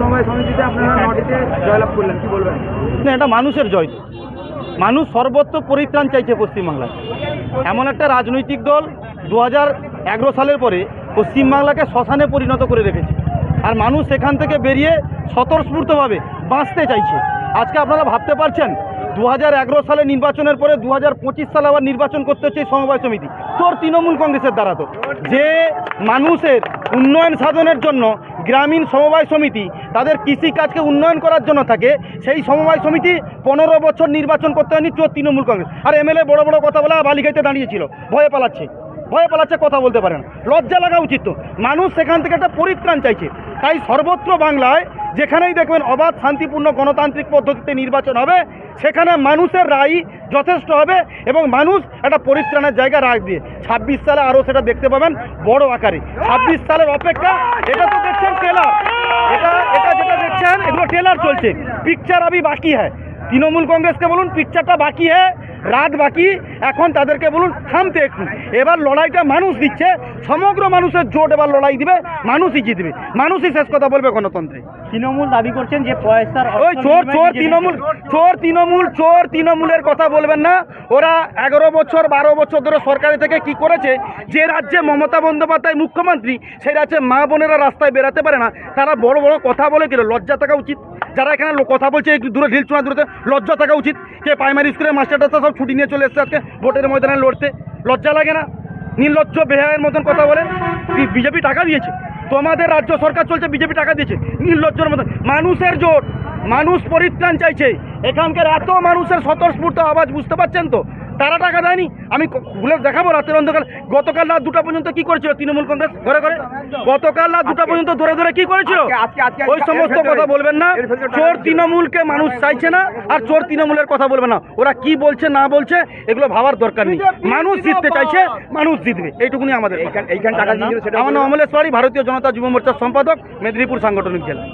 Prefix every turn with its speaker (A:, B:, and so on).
A: সমবায় সমিতিতে আপনারা নটিতে জয়লাভ করলেন, কি বলবেন?
B: না, এটা মানুষের জয়। মানুষ সর্বত্র পরিত্রাণ চাইছে পশ্চিমবাংলায়। এমন একটা রাজনৈতিক দল দু সালের পরে পশ্চিমবাংলাকে শ্মশানে পরিণত করে রেখেছে। আর মানুষ সেখান থেকে বেরিয়ে স্বতঃস্ফূর্তভাবে বাঁচতে চাইছে। আজকে আপনারা ভাবতে পারছেন দু সালে নির্বাচনের পরে দু হাজার পঁচিশ সালে আবার নির্বাচন করতে হচ্ছে সমবায় সমিতি। তোর তৃণমূল কংগ্রেসের দ্বারা তো। যে মানুষের উন্নয়ন সাধনের জন্য গ্রামীণ সমবায় সমিতি তাদের কৃষিকাজকে উন্নয়ন করার জন্য থাকে, সেই সমবায় সমিতি পনেরো বছর নির্বাচন করতে হয়নি চোর তৃণমূল কংগ্রেস। আর এমএলএ বড় বড় কথা বলা বালিকাইতে দাঁড়িয়েছিল। ভয়ে পালাচ্ছে। ভয়ে পালাচ্ছে কথা বলতে পারে না। লজ্জা লাগা উচিত তো। মানুষ সেখান থেকে একটা পরিত্রাণ চাইছে। তাই সর্বত্র বাংলায় যেখানেই দেখবেন অবাধ, শান্তিপূর্ণ গণতান্ত্রিক পদ্ধতিতে নির্বাচন হবে, সেখানে মানুষের রায় যথেষ্ট হবে এবং মানুষ একটা পরিত্রাণের জায়গা রাখবে ছাব্বিশ সালে আরও সেটা দেখতে পাবেন বড় আকারে। ছাব্বিশ সালের অপেক্ষা, এটা তো দেখছেন ট্রেলার এটা এটা যেটা দেখছেন, এগুলো ট্রেলার চলছে। পিকচার আবি বাকি হ্যাঁ তৃণমূল কংগ্রেসকে বলুন পিকচারটা বাকি হ্যাঁ রাত বাকি এখন তাদেরকে বলুন থামতে একটু। এবার লড়াইটা মানুষ দিচ্ছে সমগ্র মানুষের জোট এবার লড়াই দিবে মানুষই জিতবে। মানুষই শেষ কথা বলবে গণতন্ত্রে।
C: তৃণমূল দাবি করছেন যে পয়সার
B: ওই চোর চোর তৃণমূল চোর তৃণমূল চোর তৃণমূলের কথা বলবেন না। ওরা এগারো বছর বারো বছর ধরে সরকারি থেকে কি করেছে? যে রাজ্যে মমতা বন্দ্যোপাধ্যায় মুখ্যমন্ত্রী সেই রাজ্যে মা বোনেরা রাস্তায় বেরাতে পারে না। তারা বড় বড় কথা বলে গেলে লজ্জা থাকা উচিত? যারা এখানে কথা বলছে দূরে ঢিল চুনা দূরতে লজ্জা থাকা উচিত? কে প্রাইমারি স্কুলের মাস্টারটা সব ছুটি নিয়ে চলে এসছে আজকে। ভোটের ময়দানে লড়তে। লজ্জা লাগে না? নির্লজ্জ বেহায়ের মতন কথা বলেন বিজেপি টাকা দিয়েছে। তোমাদের রাজ্য সরকার চলছে, বিজেপি টাকা দিয়েছে। নির্লজ্জর মতন। মানুষের জোট। মানুষ পরিত্রাণ চাইছে। এখানকার এত মানুষের স্বতঃস্ফূর্ত আওয়াজ, বুঝতে পারছেন তো? তারা টাকা দেয়নি? আমি খুলে দেখাবো রাতের অন্ধকার। গতকাল রাত দুটা পর্যন্ত কি করেছিল তৃণমূল কংগ্রেস? ঘরে ঘরে? গতকাল রাত দুটা পর্যন্ত ধরে ধরে কি করেছিল? ওই সমস্ত কথা বলবেন না। চোর তৃণমূলকে মানুষ চাইছে না আর চোর তৃণমূলের কথা বলবে না। ওরা কি বলছে না বলছে এগুলো ভাবার দরকার নেই। মানুষ জিততে চাইছে মানুষ জিতবে। এইটুকুনি আমাদের।
A: এইখান টাকা
B: আমার নাম অমলেশ পাড়ি ভারতীয় জনতা যুব মোর্চার সম্পাদক মেদিনীপুর সাংগঠনিক জেলা।